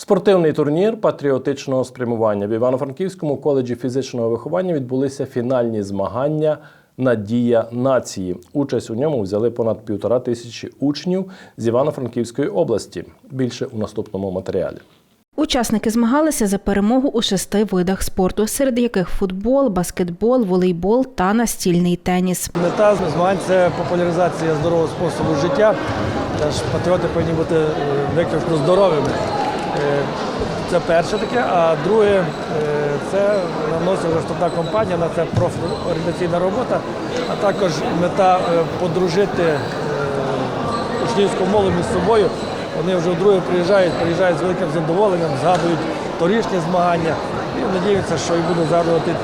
Спортивний турнір патріотичного спрямування в Івано-Франківському коледжі фізичного виховання відбулися фінальні змагання Надія нації. Участь у ньому взяли понад півтора тисячі учнів з Івано-Франківської області. Більше у наступному матеріалі. Учасники змагалися за перемогу у шести видах спорту, серед яких футбол, баскетбол, волейбол та настільний теніс. Мета змагань це популяризація здорового способу життя. Теж патріоти повинні бути е, виключно здоровими. Е, Це перше таке. А друге, е, це наносить вже компанія, на це профорієнтаційна робота, а також мета е, подружити учнівську молодь між собою. Вони вже вдруге приїжджають, приїжджають з великим задоволенням, згадують торішні змагання і надіються, що і будуть згадувати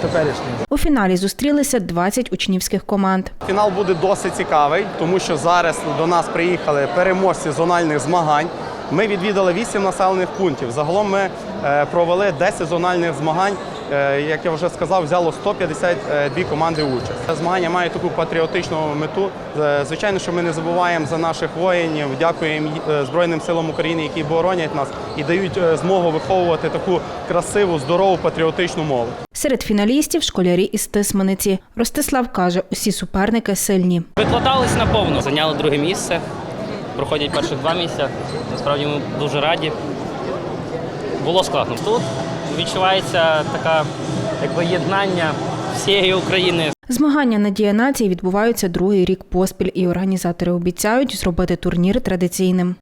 теперішні. У фіналі зустрілися 20 учнівських команд. Фінал буде досить цікавий, тому що зараз до нас приїхали переможці зональних змагань. Ми відвідали 8 населених пунктів. Загалом ми е, провели 10 зональних змагань. Е, Як я вже сказав, взяло 152 команди участь. Змагання мають таку патріотичну мету. Е, Звичайно, що ми не забуваємо за наших воїнів, дякуємо е, Збройним силам України, які боронять нас і дають е, змогу виховувати таку красиву, здорову патріотичну молодь. Серед фіналістів школярі із Тисманиці. Ростислав каже, усі суперники сильні. Викладались наповну. Зайняли друге місце. Проходять перших два місця. Насправді ми дуже раді. Було складно. Тут відчувається така якби єднання всієї України. Змагання Надія нації відбуваються другий рік поспіль, і організатори обіцяють зробити турнір традиційним.